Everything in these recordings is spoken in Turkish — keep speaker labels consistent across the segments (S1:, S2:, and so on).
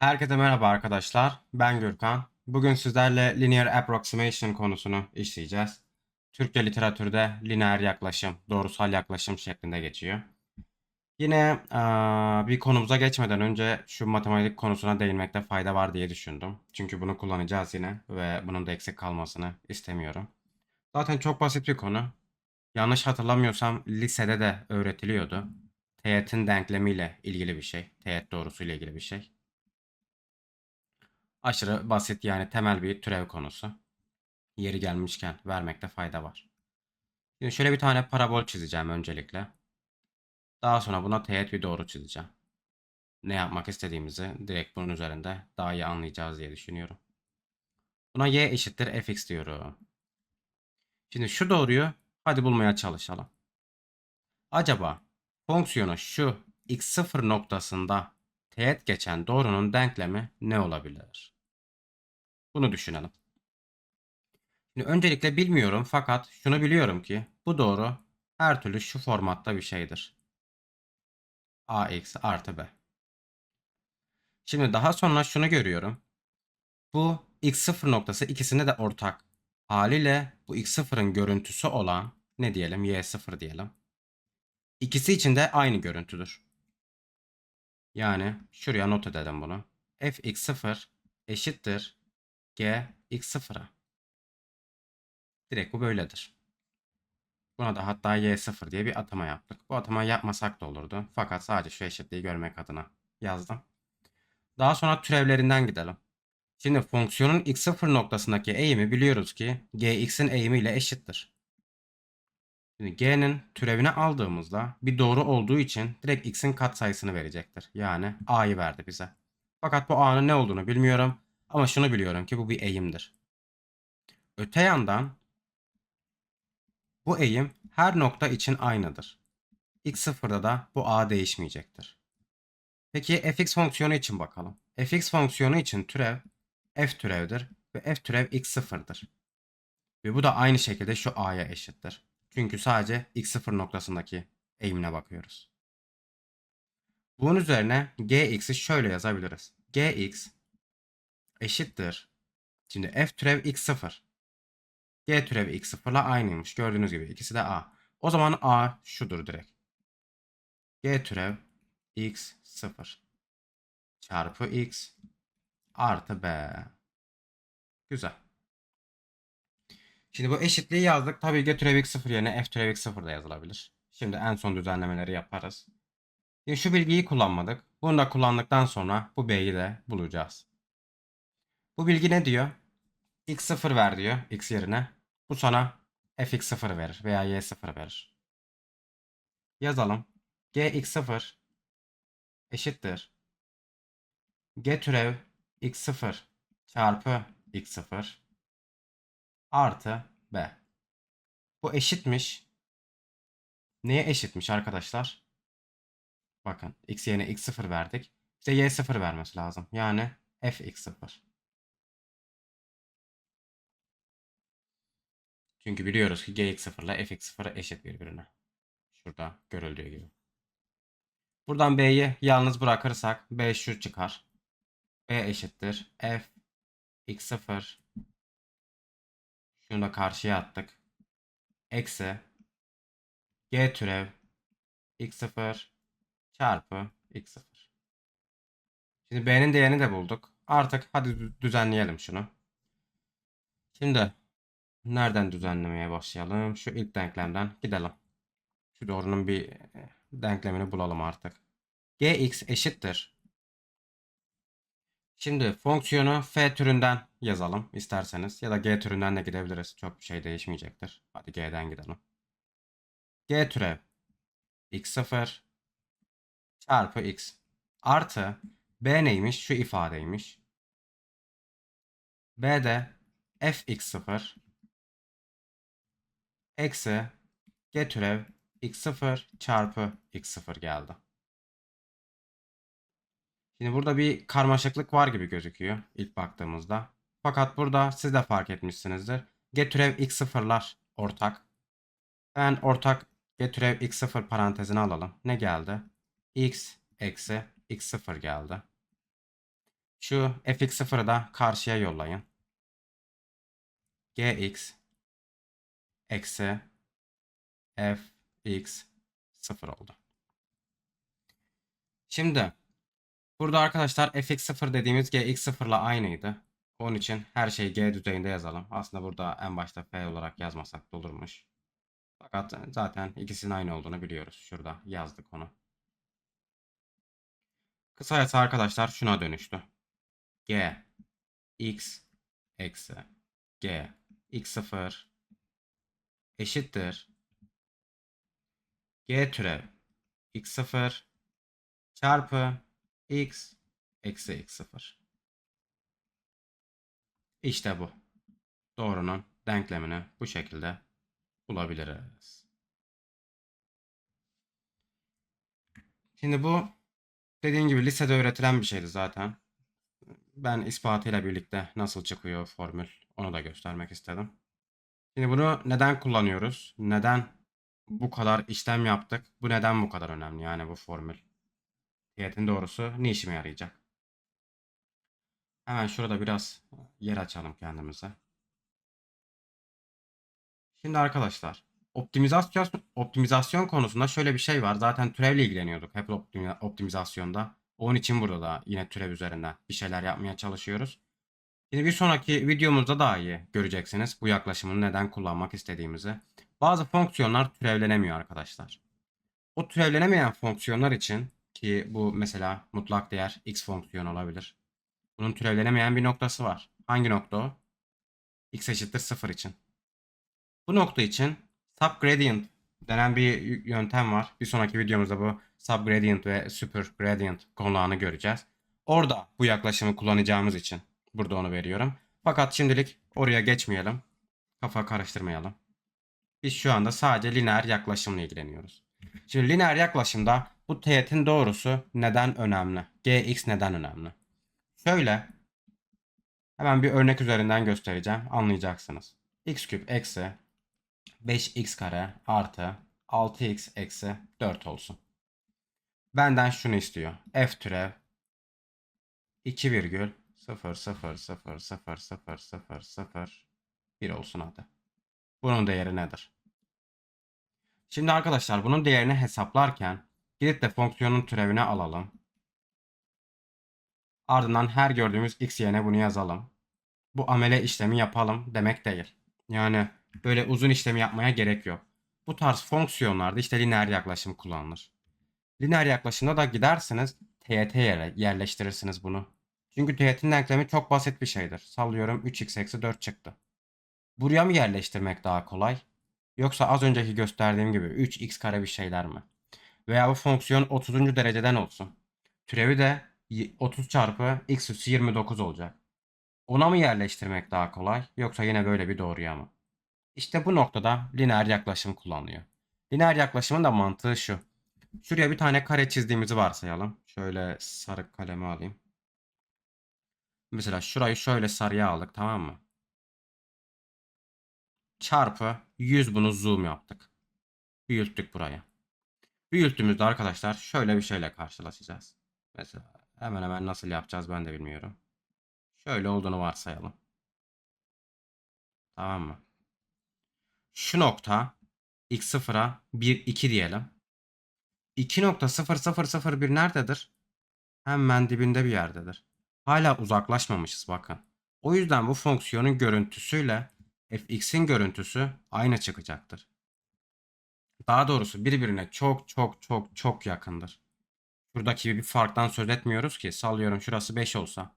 S1: Herkese merhaba arkadaşlar. Ben Gürkan. Bugün sizlerle linear approximation konusunu işleyeceğiz. Türkçe literatürde lineer yaklaşım, doğrusal yaklaşım şeklinde geçiyor. Yine bir konumuza geçmeden önce şu matematik konusuna değinmekte fayda var diye düşündüm. Çünkü bunu kullanacağız yine ve bunun da eksik kalmasını istemiyorum. Zaten çok basit bir konu. Yanlış hatırlamıyorsam lisede de öğretiliyordu. Teğetin denklemiyle ilgili bir şey. Teğet doğrusuyla ilgili bir şey. Aşırı basit yani temel bir türev konusu. Yeri gelmişken vermekte fayda var. Şimdi şöyle bir tane parabol çizeceğim öncelikle. Daha sonra buna teğet bir doğru çizeceğim. Ne yapmak istediğimizi direkt bunun üzerinde daha iyi anlayacağız diye düşünüyorum. Buna y eşittir fx diyorum. Şimdi şu doğruyu hadi bulmaya çalışalım. Acaba fonksiyonu şu x0 noktasında teğet geçen doğrunun denklemi ne olabilir? Bunu düşünelim. Şimdi öncelikle bilmiyorum fakat şunu biliyorum ki bu doğru her türlü şu formatta bir şeydir. ax artı b. Şimdi daha sonra şunu görüyorum. Bu x0 noktası ikisinde de ortak. Haliyle bu x0'ın görüntüsü olan ne diyelim y0 diyelim. İkisi için de aynı görüntüdür. Yani şuraya not edelim bunu. fx0 eşittir g x0'a. Direkt bu böyledir. Buna da hatta y0 diye bir atama yaptık. Bu atamayı yapmasak da olurdu. Fakat sadece şu eşitliği görmek adına yazdım. Daha sonra türevlerinden gidelim. Şimdi fonksiyonun x0 noktasındaki eğimi biliyoruz ki gx'in eğimi ile eşittir. Şimdi g'nin türevini aldığımızda bir doğru olduğu için direkt x'in katsayısını verecektir. Yani a'yı verdi bize. Fakat bu a'nın ne olduğunu bilmiyorum. Ama şunu biliyorum ki bu bir eğimdir. Öte yandan bu eğim her nokta için aynıdır. x0'da da bu a değişmeyecektir. Peki fx fonksiyonu için bakalım. fx fonksiyonu için türev f türevdir ve f türev x0'dır. Ve bu da aynı şekilde şu a'ya eşittir. Çünkü sadece x0 noktasındaki eğimine bakıyoruz. Bunun üzerine gx'i şöyle yazabiliriz. gx eşittir. Şimdi f türev x0. g türev x0 ile aynıymış. Gördüğünüz gibi ikisi de a. O zaman a şudur direkt. g türev x0 çarpı x artı b. Güzel. Şimdi bu eşitliği yazdık. Tabii g türev x0 yerine f türev x0 da yazılabilir. Şimdi en son düzenlemeleri yaparız. Şimdi şu bilgiyi kullanmadık. Bunu da kullandıktan sonra bu b'yi de bulacağız. Bu bilgi ne diyor? x0 ver diyor x yerine. Bu sana fx0 verir veya y0 verir. Yazalım. gx0 eşittir. g türev x0 çarpı x0 artı b. Bu eşitmiş. Neye eşitmiş arkadaşlar? Bakın x yerine x0 verdik. İşte y0 vermesi lazım. Yani fx0. Çünkü biliyoruz ki gx0 ile fx0 eşit birbirine. Şurada görüldüğü gibi. Buradan b'yi yalnız bırakırsak b şu çıkar. b eşittir f x0 şunu da karşıya attık. Eksi g türev x0 çarpı x0. Şimdi b'nin değerini de bulduk. Artık hadi düzenleyelim şunu. Şimdi nereden düzenlemeye başlayalım? Şu ilk denklemden gidelim. Şu doğrunun bir denklemini bulalım artık. gx eşittir. Şimdi fonksiyonu f türünden yazalım isterseniz ya da g türünden de gidebiliriz. Çok bir şey değişmeyecektir. Hadi g'den gidelim. g türev x0 çarpı x artı b neymiş? Şu ifadeymiş. b de fx0 eksi g türev x0 çarpı x0 geldi. Şimdi burada bir karmaşıklık var gibi gözüküyor ilk baktığımızda. Fakat burada siz de fark etmişsinizdir. G türev x0'lar ortak. Ben ortak G türev x0 parantezine alalım. Ne geldi? x eksi x0 geldi. Şu fx0'ı da karşıya yollayın. gx eksi fx 0 oldu. Şimdi burada arkadaşlar fx0 dediğimiz gx0 ile aynıydı. Onun için her şeyi g düzeyinde yazalım. Aslında burada en başta f olarak yazmasak da olurmuş. Fakat zaten ikisinin aynı olduğunu biliyoruz. Şurada yazdık onu. Kısacası arkadaşlar şuna dönüştü. g x eksi g x0 eşittir g türev x0 çarpı x eksi x0. İşte bu. Doğrunun denklemini bu şekilde bulabiliriz. Şimdi bu dediğim gibi lisede öğretilen bir şeydi zaten. Ben ispatıyla birlikte nasıl çıkıyor formül onu da göstermek istedim. Şimdi bunu neden kullanıyoruz? Neden bu kadar işlem yaptık? Bu neden bu kadar önemli yani bu formül? Fiyetin doğrusu ne işime yarayacak? Hemen şurada biraz yer açalım kendimize. Şimdi arkadaşlar optimizasyon optimizasyon konusunda şöyle bir şey var. Zaten türevle ilgileniyorduk hep optimi- optimizasyonda. Onun için burada da yine türev üzerinden bir şeyler yapmaya çalışıyoruz. Şimdi bir sonraki videomuzda daha iyi göreceksiniz bu yaklaşımını neden kullanmak istediğimizi. Bazı fonksiyonlar türevlenemiyor arkadaşlar. O türevlenemeyen fonksiyonlar için ki bu mesela mutlak değer x fonksiyonu olabilir. Bunun türevlenemeyen bir noktası var. Hangi nokta o? x eşittir 0 için. Bu nokta için subgradient denen bir yöntem var. Bir sonraki videomuzda bu subgradient ve supergradient konularını göreceğiz. Orada bu yaklaşımı kullanacağımız için burada onu veriyorum. Fakat şimdilik oraya geçmeyelim. Kafa karıştırmayalım. Biz şu anda sadece lineer yaklaşımla ilgileniyoruz. Şimdi lineer yaklaşımda bu teğetin doğrusu neden önemli? Gx neden önemli? Şöyle hemen bir örnek üzerinden göstereceğim. Anlayacaksınız. x küp eksi 5x kare artı 6x eksi 4 olsun. Benden şunu istiyor. f türev 2 virgül 0 0 0 0 0 0 0 1 olsun hadi. Bunun değeri nedir? Şimdi arkadaşlar bunun değerini hesaplarken gidip de fonksiyonun türevini alalım. Ardından her gördüğümüz x yerine bunu yazalım. Bu amele işlemi yapalım demek değil. Yani böyle uzun işlemi yapmaya gerek yok. Bu tarz fonksiyonlarda işte lineer yaklaşım kullanılır. Lineer yaklaşımda da gidersiniz teğete yere yerleştirirsiniz bunu. Çünkü teğetin denklemi çok basit bir şeydir. Sallıyorum 3x eksi 4 çıktı. Buraya mı yerleştirmek daha kolay? Yoksa az önceki gösterdiğim gibi 3x kare bir şeyler mi? Veya bu fonksiyon 30. dereceden olsun. Türevi de 30 çarpı x üssü 29 olacak. Ona mı yerleştirmek daha kolay yoksa yine böyle bir doğruya mı? İşte bu noktada lineer yaklaşım kullanılıyor. Lineer yaklaşımın da mantığı şu. Şuraya bir tane kare çizdiğimizi varsayalım. Şöyle sarı kalemi alayım. Mesela şurayı şöyle sarıya aldık tamam mı? Çarpı 100 bunu zoom yaptık. Büyüttük buraya. Büyüttüğümüzde arkadaşlar şöyle bir şeyle karşılaşacağız. Mesela hemen hemen nasıl yapacağız ben de bilmiyorum. Şöyle olduğunu varsayalım. Tamam mı? Şu nokta x0'a 1 2 diyelim. 2.0001 nerededir? Hemen dibinde bir yerdedir. Hala uzaklaşmamışız bakın. O yüzden bu fonksiyonun görüntüsüyle fx'in görüntüsü aynı çıkacaktır. Daha doğrusu birbirine çok çok çok çok yakındır. Şuradaki bir farktan söz etmiyoruz ki. Sallıyorum şurası 5 olsa.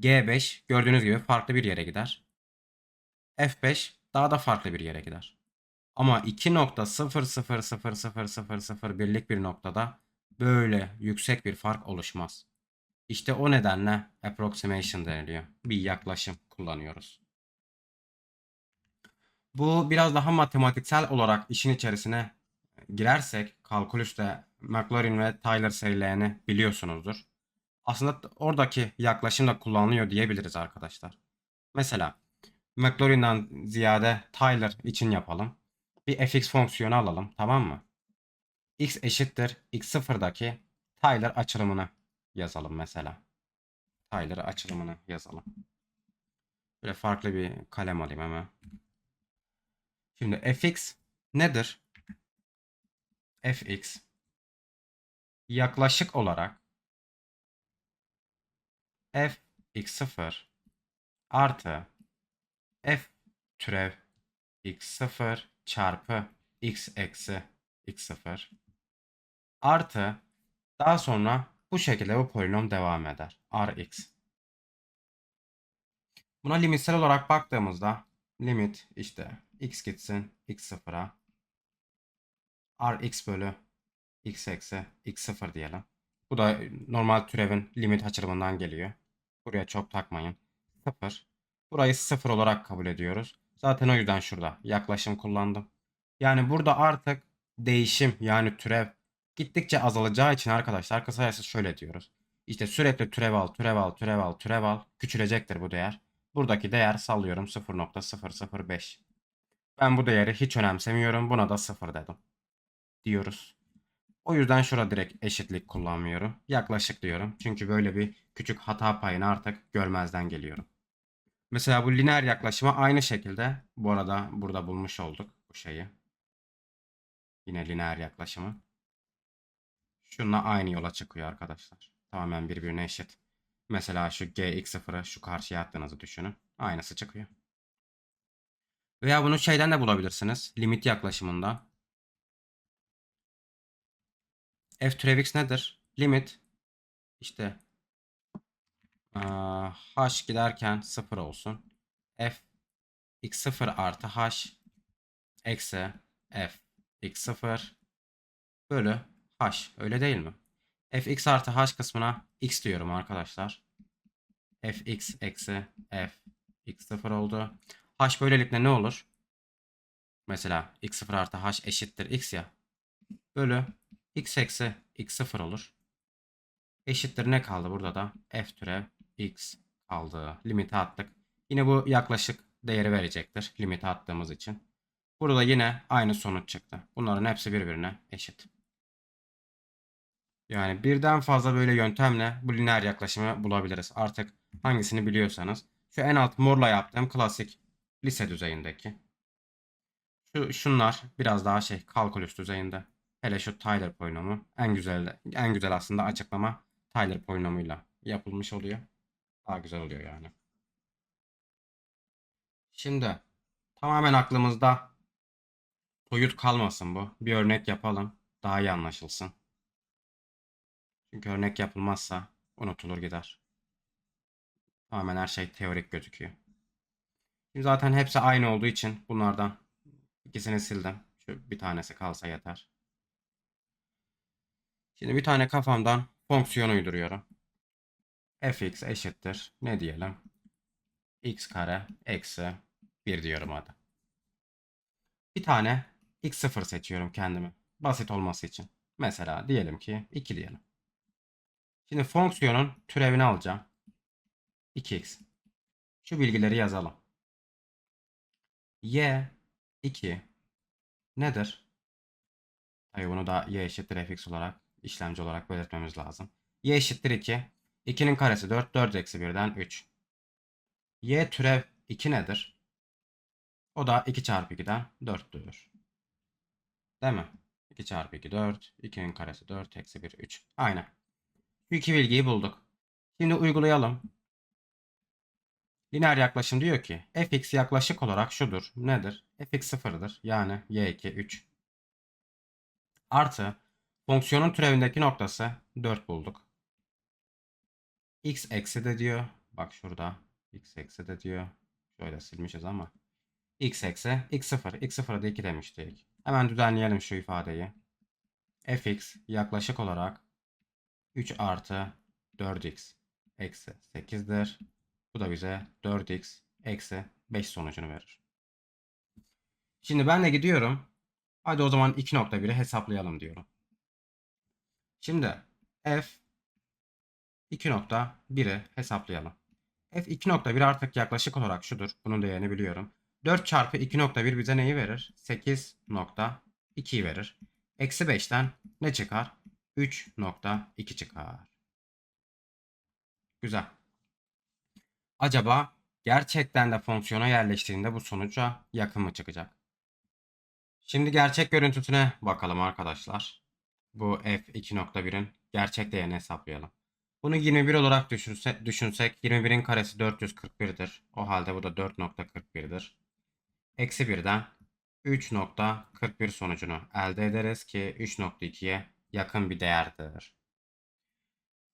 S1: G5 gördüğünüz gibi farklı bir yere gider. F5 daha da farklı bir yere gider. Ama 2.0000001'lik bir noktada böyle yüksek bir fark oluşmaz. İşte o nedenle approximation deniliyor. Bir yaklaşım kullanıyoruz. Bu biraz daha matematiksel olarak işin içerisine girersek kalkülüste McLaurin ve Tyler serilerini biliyorsunuzdur. Aslında oradaki yaklaşım da kullanılıyor diyebiliriz arkadaşlar. Mesela McLaurin'den ziyade Tyler için yapalım. Bir fx fonksiyonu alalım tamam mı? x eşittir x0'daki Tyler açılımını yazalım mesela. Tyler açılımını yazalım. Böyle farklı bir kalem alayım hemen. Şimdi fx nedir? fx yaklaşık olarak f x0 artı f türev x0 çarpı x eksi x0 artı daha sonra bu şekilde bu polinom devam eder. Rx. Buna limitsel olarak baktığımızda limit işte x gitsin x0'a Rx bölü x eksi x0 diyelim. Bu da normal türevin limit açılımından geliyor. Buraya çok takmayın. 0. Burayı 0 olarak kabul ediyoruz. Zaten o yüzden şurada yaklaşım kullandım. Yani burada artık değişim yani türev gittikçe azalacağı için arkadaşlar kısacası şöyle diyoruz. İşte sürekli türev al, türev al, türev al, türev al. Küçülecektir bu değer. Buradaki değer sallıyorum 0.005. Ben bu değeri hiç önemsemiyorum. Buna da 0 dedim. Diyoruz. O yüzden şurada direkt eşitlik kullanmıyorum. Yaklaşık diyorum. Çünkü böyle bir küçük hata payını artık görmezden geliyorum. Mesela bu lineer yaklaşımı aynı şekilde bu arada burada bulmuş olduk bu şeyi. Yine lineer yaklaşımı. Şununla aynı yola çıkıyor arkadaşlar. Tamamen birbirine eşit. Mesela şu gx0'ı şu karşıya attığınızı düşünün. Aynısı çıkıyor. Veya bunu şeyden de bulabilirsiniz. Limit yaklaşımında. f türev x nedir? Limit işte h giderken 0 olsun. f x0 artı h eksi f x0 bölü h. Öyle değil mi? fx artı h kısmına x diyorum arkadaşlar. fx eksi f x0 oldu. h böylelikle ne olur? Mesela x0 artı h eşittir x ya. Bölü x eksi x0 olur. Eşittir ne kaldı burada da? f türev x kaldı. Limiti attık. Yine bu yaklaşık değeri verecektir. Limiti attığımız için. Burada yine aynı sonuç çıktı. Bunların hepsi birbirine eşit. Yani birden fazla böyle yöntemle bu lineer yaklaşımı bulabiliriz. Artık hangisini biliyorsanız. Şu en alt morla yaptığım klasik lise düzeyindeki. Şu, şunlar biraz daha şey kalkulüs düzeyinde. Hele şu Tyler polinomu en güzel en güzel aslında açıklama Tyler polinomuyla yapılmış oluyor. Daha güzel oluyor yani. Şimdi tamamen aklımızda soyut kalmasın bu. Bir örnek yapalım. Daha iyi anlaşılsın. Çünkü örnek yapılmazsa unutulur gider. Tamamen her şey teorik gözüküyor. Şimdi zaten hepsi aynı olduğu için bunlardan ikisini sildim. Şu bir tanesi kalsa yeter. Şimdi bir tane kafamdan fonksiyon uyduruyorum. fx eşittir. Ne diyelim? x kare eksi 1 diyorum hadi. Bir tane x0 seçiyorum kendimi. Basit olması için. Mesela diyelim ki 2 diyelim. Şimdi fonksiyonun türevini alacağım. 2x. Şu bilgileri yazalım. y 2 nedir? Tabii bunu da y eşittir fx olarak işlemci olarak belirtmemiz lazım. y eşittir 2. 2'nin karesi 4. 4 eksi 1'den 3. y türev 2 nedir? O da 2 çarpı 2'den 4'tür. Değil mi? 2 çarpı 2 4. 2'nin karesi 4 eksi 1 3. Aynen. Şu iki bilgiyi bulduk. Şimdi uygulayalım. Lineer yaklaşım diyor ki fx yaklaşık olarak şudur. Nedir? fx sıfırdır. Yani y2 3. Artı fonksiyonun türevindeki noktası 4 bulduk. x eksi de diyor. Bak şurada x eksi de diyor. Şöyle silmişiz ama. x eksi x0. x0'a da 2 demiştik. Hemen düzenleyelim şu ifadeyi. fx yaklaşık olarak 3 artı 4x eksi 8'dir. Bu da bize 4x eksi 5 sonucunu verir. Şimdi ben de gidiyorum. Hadi o zaman 2.1'i hesaplayalım diyorum. Şimdi f 2.1'i hesaplayalım. f 2.1 artık yaklaşık olarak şudur. Bunun değerini biliyorum. 4 çarpı 2.1 bize neyi verir? 8.2'yi verir. Eksi 5'ten ne çıkar? 3.2 çıkar. Güzel. Acaba gerçekten de fonksiyona yerleştiğinde bu sonuca yakın mı çıkacak? Şimdi gerçek görüntüsüne bakalım arkadaşlar. Bu f2.1'in gerçek değerini hesaplayalım. Bunu 21 olarak düşünse, düşünsek 21'in karesi 441'dir. O halde bu da 4.41'dir. Eksi 1'den 3.41 sonucunu elde ederiz ki 3.2'ye yakın bir değerdir.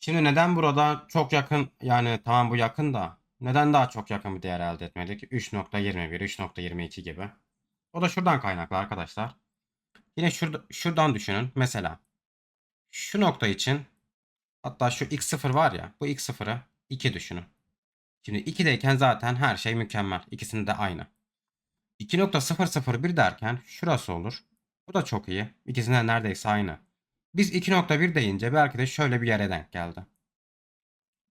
S1: Şimdi neden burada çok yakın yani tamam bu yakın da neden daha çok yakın bir değer elde etmedik? 3.21, 3.22 gibi. O da şuradan kaynaklı arkadaşlar. Yine şurada, şuradan düşünün. Mesela şu nokta için hatta şu x0 var ya bu x0'ı 2 düşünün. Şimdi 2'deyken zaten her şey mükemmel. İkisinin de aynı. 2.001 derken şurası olur. Bu da çok iyi. İkisinin de neredeyse aynı. Biz 2.1 deyince belki de şöyle bir yere denk geldi.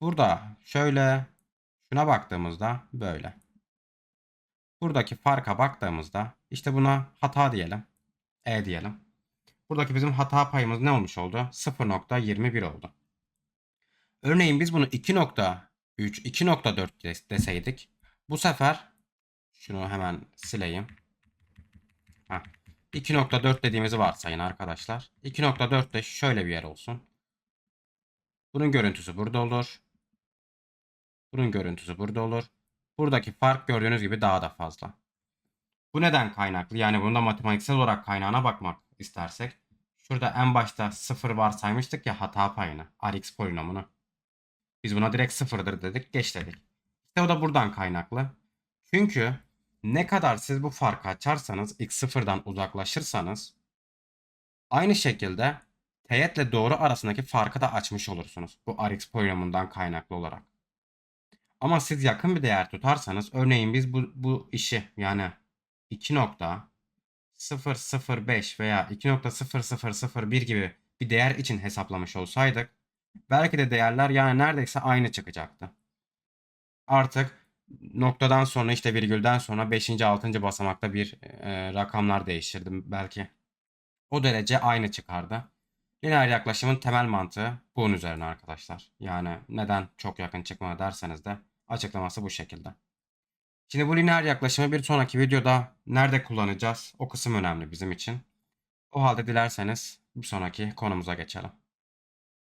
S1: Burada şöyle şuna baktığımızda böyle. Buradaki farka baktığımızda işte buna hata diyelim. E diyelim. Buradaki bizim hata payımız ne olmuş oldu? 0.21 oldu. Örneğin biz bunu 2.3, 2.4 deseydik bu sefer şunu hemen sileyim. Heh. 2.4 dediğimizi varsayın arkadaşlar. 2.4 de şöyle bir yer olsun. Bunun görüntüsü burada olur. Bunun görüntüsü burada olur. Buradaki fark gördüğünüz gibi daha da fazla. Bu neden kaynaklı? Yani bunda matematiksel olarak kaynağına bakmak istersek. Şurada en başta 0 varsaymıştık ya hata payını. Rx polinomunu. Biz buna direkt sıfırdır dedik. Geç dedik. İşte o da buradan kaynaklı. Çünkü ne kadar siz bu farkı açarsanız x0'dan uzaklaşırsanız aynı şekilde teğetle doğru arasındaki farkı da açmış olursunuz. Bu Rx polinomundan kaynaklı olarak. Ama siz yakın bir değer tutarsanız örneğin biz bu, bu işi yani 2.005 veya 2.0001 gibi bir değer için hesaplamış olsaydık belki de değerler yani neredeyse aynı çıkacaktı. Artık noktadan sonra işte virgülden sonra 5. 6. basamakta bir e, rakamlar değiştirdim belki. O derece aynı çıkardı. Lineer yaklaşımın temel mantığı bunun üzerine arkadaşlar. Yani neden çok yakın çıkma derseniz de açıklaması bu şekilde. Şimdi bu lineer yaklaşımı bir sonraki videoda nerede kullanacağız? O kısım önemli bizim için. O halde dilerseniz bir sonraki konumuza geçelim.